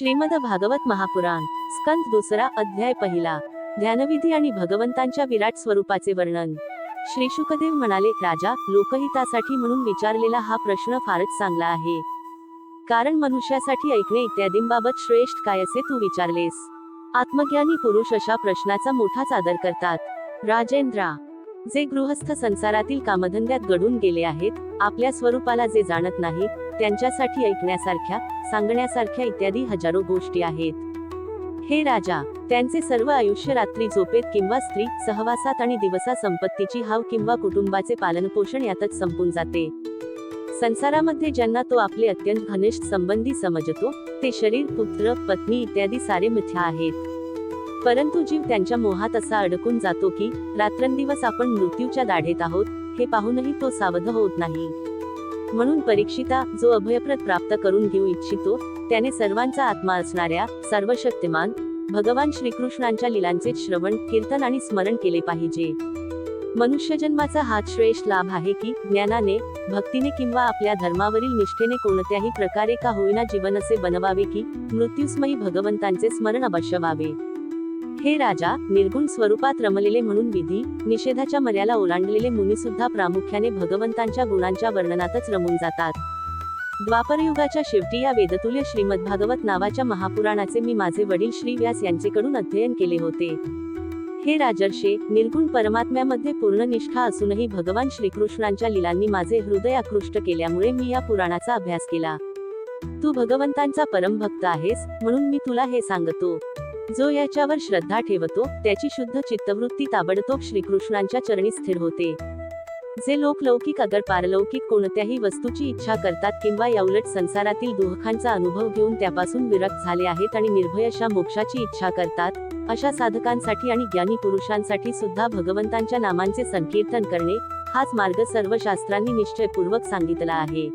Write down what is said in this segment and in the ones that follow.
श्रीमद भागवत महापुराण स्कंद दुसरा अध्याय पहिला. ध्यानविधी आणि भगवंतांच्या विराट स्वरूपाचे वर्णन. श्री शुकदेव म्हणाले राजा लोकहितासाठी म्हणून विचारलेला हा प्रश्न फारच चांगला आहे. कारण मनुष्यासाठी ऐकणे इत्यादींबाबत श्रेष्ठ काय असे तू विचारलेस. आत्मज्ञानी पुरुष अशा प्रश्नाचा मोठाच आदर करतात. राजेंद्रा जे गृहस्थ संसारातील कामधंद्यात घडून गेले आहेत आपल्या स्वरूपाला जे जाणत नाहीत त्यांच्यासाठी ऐकण्यासारख्या सांगण्यासारख्या इत्यादी हजारो गोष्टी आहेत. हे राजा त्यांचे सर्व आयुष्य रात्री झोपेत किंवा स्त्री सहवासात आणि दिवसा संपत्तीची हाव किंवा कुटुंबाचे पालनपोषण यातच संपून जाते. संसारामध्ये ज्यांना तो आपले अत्यंत घनिष्ठ संबंधी समजतो ते शरीर पुत्र पत्नी इत्यादी सारे मिथ्या आहेत. परंतु जीव त्यांच्या मोहात असा अडकून जातो की रात्रंदिवस आपण मृत्यूच्या दाढेत आहोत हे पाहूनही तो सावध होत नाही. म्हणून परीक्षिता जो अभयप्रत प्राप्त करून घेऊ इच्छितो त्याने सर्वांचा आत्मा असणाऱ्या सर्वशक्तिमान भगवान श्रीकृष्णांच्या लीलांचे श्रवण कीर्तन आणि स्मरण केले पाहिजे. मनुष्यजन्माचा हा श्रेष्ठ लाभ आहे की ज्ञानाने भक्तीने किंवा आपल्या धर्मावरील निष्ठेने कोणत्याही प्रकारे का होईना जीवन असे बनवावे की मृत्यूस्मयी भगवंतांचे स्मरण अवश्य व्हावे. हे राजा निर्गुण स्वरूपात रमलेले म्हणून विधी निषेधाच्या मर्याला ओलांडलेले मुनी सुद्धा प्रामुख्याने भगवंतांच्या गुणांच्या वर्णनातच रमून जातात. द्वापरयुगाच्या शेवटी या वेदतुल्य श्रीमद भागवत नावाच्या महापुराणाचे मी माझे वडील श्री व्यास यांचेकडून अध्ययन केले होते. हे राजर्षे निर्गुण परमात्म्यामध्ये पूर्ण निष्ठा असूनही भगवान श्रीकृष्णांच्या लीलांनी माझे हृदय आकृष्ट केल्यामुळे मी या पुराणाचा अभ्यास केला. तू भगवंतांचा परमभक्त आहेस म्हणून मी तुला हे सांगतो. जो याच्यावर श्रद्धा ठेवतो त्याची शुद्ध चित्तवृत्ती ताबडतोब श्रीकृष्णांच्या चरणी स्थिर होते. जे लोक लौकिक अगर पारलौकिक कोणत्याही वस्तूची इच्छा करतात किंवा याउलट संसारातील दुःखांचा अनुभव घेऊन त्यापासून विरक्त झाले आहेत आणि निर्भय अशा मोक्षाची इच्छा करतात अशा साधकांसाठी आणि ज्ञानी पुरुषांसाठी सुद्धा भगवंतांच्या नामांचे संकीर्तन करणे हाच मार्ग सर्व शास्त्रांनी निश्चयपूर्वक सांगितला आहे.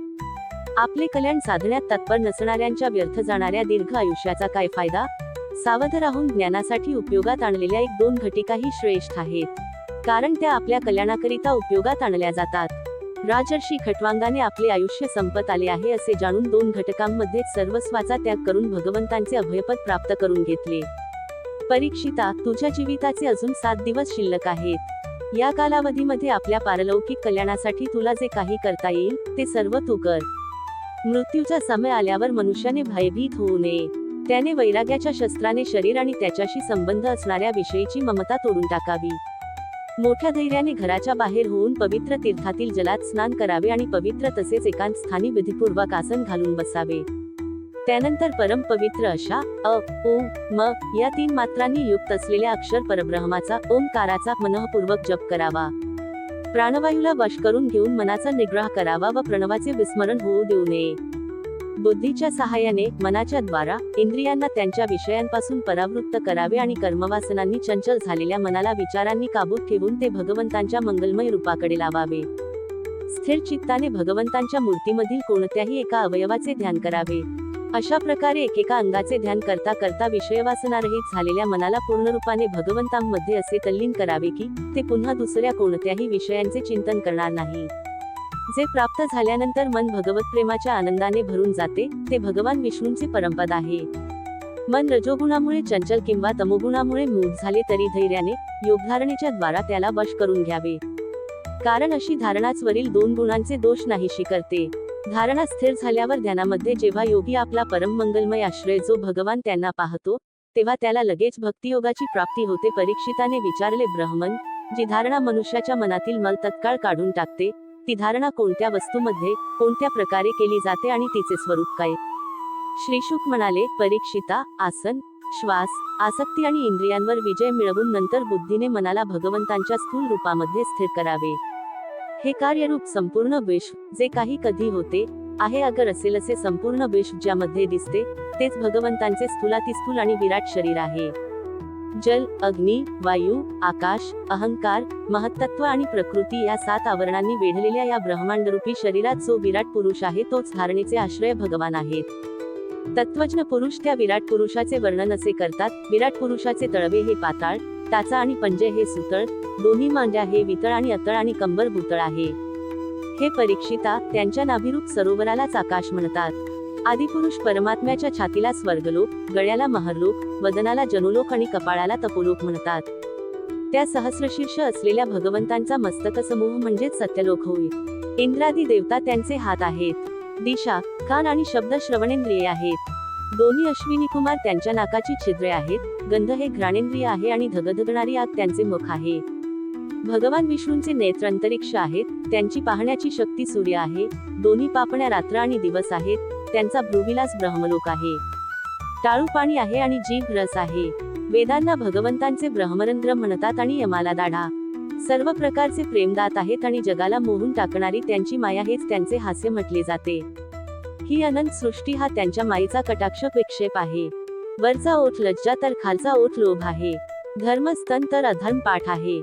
आपले कल्याण साधण्यात तत्पर नसणाऱ्यांच्या व्यर्थ जाणाऱ्या दीर्घ आयुष्याचा काय फायदा? सावध राहून ज्ञानासाठी उपयोगात आणलेल्या एक दोन घटिकाही श्रेष्ठ आहेत. कारण त्या आपल्या कल्याणाकरिता उपयोगात आणल्या जातात. राजर्षी खटवांगाने आपले आयुष्य संपत आले आहे असे जाणून दोन घटकांमध्ये सर्वस्वाचा त्याग करून भगवंतांचे अभयपद प्राप्त करून घेतले. परीक्षिता तुझ्या जीविताचे अजून सात दिवस शिल्लक आहेत. या कालावधीमध्ये आपल्या पारलौकिक कल्याणासाठी तुला जे काही करता येईल ते सर्व तू कर. मृत्यूचा समय आल्यावर मनुष्याने भयभीत होऊ नये. त्याने वैराग्याच्या शस्त्राने शरीर आणि त्याच्याशी संबंध असणाऱ्या विषयीची ममता तोडून टाकावी. मोठ्या धैर्याने घराच्या बाहेर होऊन पवित्र तीर्थातील जलात स्नान करावे आणि पवित्र तसेच एकांत स्थानी विधीपूर्वक आसन घालून बसावे. त्यानंतर परम पवित्र अशा अ ओ म या तीन मात्रांनी युक्त असलेल्या अक्षर परब्रह्माचा ओंकाराचा मनःपूर्वक जप करावा. प्राणवायूला वश करून घेऊन मनाचा निग्रह करावा व प्रणवाचे विस्मरण होऊ देऊ नये. बुद्धीच्या सहाय्याने मनाच्या द्वारा इंद्रियांना त्यांच्या विषयांपासून परावृत्त करावे आणि कर्मवासनांनी चंचल झालेल्या मनाला विचारांनी काबूत ठेवून ते भगवंतांच्या मंगलमय रूपाकडे लावावे. स्थिर चित्ताने भगवंतांच्या मूर्तीमधील कोणत्याही एका अवयवाचे ध्यान करावे. अशा प्रकारे एकेका अंगाचे ध्यान करता करता विषयवासनारहित झालेल्या मनाला पूर्णरूपाने भगवंतांमध्ये असे तल्लीन करावे की ते पुन्हा दुसऱ्या कोणत्याही विषयांचे चिंतन करणार नाही. जे प्राप्त झाल्यानंतर मन भगवत प्रेमाच्या आनंदाने भरून जाते ते भगवान विष्णूंचे परमपद आहे. मन रजोगुणामुळे चंचल किंवा तमोगुणामुळे मूढ झाले तरी धैर्याने योगधारणेच्या द्वारा त्याला वश करून घ्यावे. कारण अशी धारणाच वरील दोन गुणांचे दोष नाहीशी करते. धारणा स्थिर झाल्यावर ध्यानामध्ये जेव्हा योगी आपला परम मंगलमय आश्रय जो भगवान त्यांना पाहतो तेव्हा त्याला लगेच भक्तियोगाची प्राप्ती होते परीक्षिताने विचारले ब्रह्मन जी धारणा मनुष्याच्या मनातील मल तत्काळ काढून टाकते ती धारणा कोणत्या वस्तूमध्ये कोणत्या प्रकारे केली जाते आणि तिचे स्वरूप काय? श्रीशुक म्हणाले परीक्षिता आसन श्वास आसक्ती आणि इंद्रियांवर विजय मिळवून नंतर बुद्धीने मनाला भगवंतांच्या स्थूल रूपामध्ये स्थिर करावे. हे कार्यरूप संपूर्ण विश्व जे काही कधी होते आहे अगर असेल असे संपूर्ण विश्व ज्यामध्ये दिसते तेच भगवंतांचे स्थूलातिस्थूल आणि विराट शरीर आहे. जल अग्नी वायू आकाश अहंकार महत्त्व आणि प्रकृती या सात आवरणांनी वेढलेल्या या ब्रह्मांडरूपी शरीरात जो विराट पुरुष आहे तोच धारणेचे आश्रय भगवान आहेत. तत्वज्ञ पुरुष त्या विराट पुरुषाचे वर्णन असे करतात विराट पुरुषाचे तळवे हे पाताळ टाचा आणि पंजे हे सुतळ दोन्ही मांड्या हे वितळ आणि अतळ आणि कंबर भूतळ आहे. हे परीक्षिता त्यांच्या नाभिरूप सरोवरालाच आकाश म्हणतात. आदिपुरुष परमात्म्याच्या छातीला स्वर्गलोक गळ्याला महरलोक वदनाला जनुलोक आणि कपाळाला तपोलोक म्हणतात. त्या सहस्रशीर्ष असलेल्या भगवंतांचा मस्तक समूह म्हणजेच सत्यलोक होय. इंद्रादी देवता त्यांचे हात आहेत. दिशा कान आणि शब्द श्रवणेंद्रिये आहेत. दोन्ही अश्विनी कुमार त्यांच्या नाकाची छिद्रे आहेत. गंध हे घ्राणेंद्रिय आहे आणि धगधगणारी आग त्यांचे मुख आहे. भगवान विष्णूंचे नेत्र अंतरिक्ष आहेत. त्यांची पाहण्याची शक्ती सूर्य आहे. दोन्ही पापण्या रात्र आणि दिवस आहेत. त्यांचा भ्रुविलास ब्रह्मलोक आहे. टाळू पाणी आहे आणि जीभ रस आहे. वेदांना भगवंतांचे ब्रह्मरंध्र म्हणतात आणि यमाला दाढा. सर्व प्रकारचे प्रेमदात आहेत आणि जगाला मोहून टाकणारी त्यांची माया हेच त्यांचे हास्य म्हटले जाते. ही अनंत सृष्टी हा त्यांच्या माईचा कटाक्ष विक्षेप आहे. वरचा ओठ लज्जा तर खालचा ओठ लोभ आहे. धर्म स्तन तर अधर्म पाठ आहे.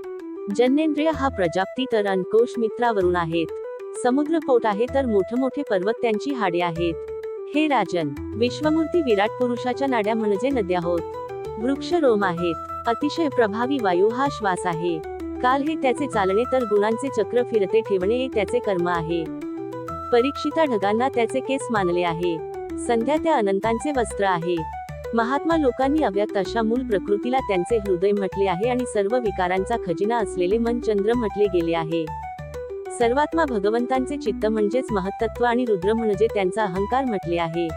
जन्नेंद्रिय हा प्रजाप्ती तर अंकोश मित्रावरून आहेत. समुद्र पोट आहे तर मोठमोठे पर्वत त्यांची हाडे आहेत. हे राजन विश्वमूर्ती विराट पुरुषाच्या नाड्या म्हणजे नद्या होत. वृक्ष रोम आहेत. अतिशय प्रभावी वायू हा श्वास आहे. काल हे त्याचे चालणे तर गुणांचे चक्र फिरते ठेवणे हे त्याचे कर्म आहे. परीक्षिता ढगांना त्याचे केस मानले आहे. संध्या त्या अनंतांचे वस्त्र आहे. महात्मा लोकांनी अव्यक्त अशा मूल प्रकृतीला त्यांचे हृदय म्हटले आहे आणि सर्व विकारांचा खजिना असलेले मन चंद्र म्हटले गेले आहे. सर्वात्मा भगवंतांचे चित्त म्हणजेच महत्त्व आणि रुद्र म्हणजे त्यांचा अहंकार म्हटले आहे.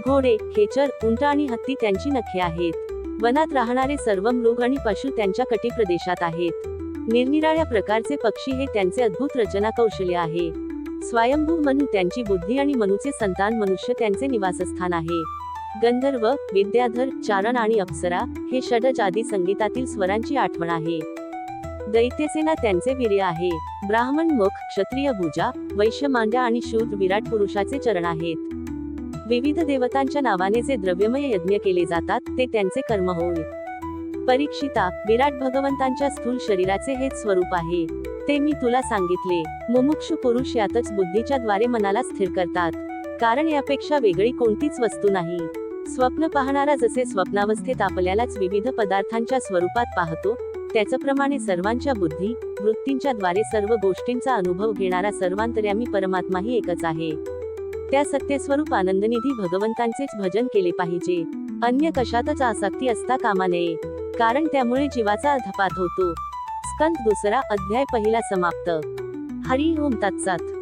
घोडे खेचर उंट आणि हत्ती त्यांची नखे आहेत. वनात राहणारे सर्व मृग आणि पशु त्यांच्या कटी प्रदेशात आहेत. निरनिराळ्या प्रकारचे पक्षी हे त्यांचे अद्भुत रचना कौशल्य आहे. स्वयंभू मनु त्यांची बुद्धी आणि मनुचे संतान मनुष्य त्यांचे निवासस्थान आहे. गंधर्व विद्याधर चारण आणि अप्सरा हे षडज आदी संगीतातील स्वरांची आठवण आहे. दैत्यसेना त्यांचे वीर्य आहे. ब्राह्मण मुख क्षत्रिय भुजा वैश्य मांड्या आणि शूद्र विराट पुरुषाचे चरण आहेत. विविध देवतांच्या नावाने जे द्रव्यमय यज्ञ केले जातात ते त्यांचे कर्म होय. परीक्षिता विराट भगवंतांच्या स्थूल शरीराचे हेच स्वरूप आहे. ते मी तुला सांगितले. मुमुक्ष पुरुष यातच बुद्धीच्या द्वारे मनाला स्थिर करतात. कारण यापेक्षा वेगळी कोणतीच वस्तू नाही. स्वप्न पाहणारा जसे स्वप्नावस्थेत आपल्यालाच विविध पदार्थांच्या स्वरूपात पाहतो त्याचप्रमाणे सर्वांच्या बुद्धी वृत्तींच्या द्वारे सर्व गोष्टींचा अनुभव घेणारा सर्वांतर्यामी परमात्माही एकच आहे. त्या सत्यस्वरूप आनंदनिधी भगवंतांचेच भजन केले पाहिजे. अन्य कशातच आसक्ती असता कामा नये. कारण त्यामुळे जीवाचा अधपात होतो. स्कंद दुसरा अध्याय पहिला समाप्त. हरी ओम तत्सत.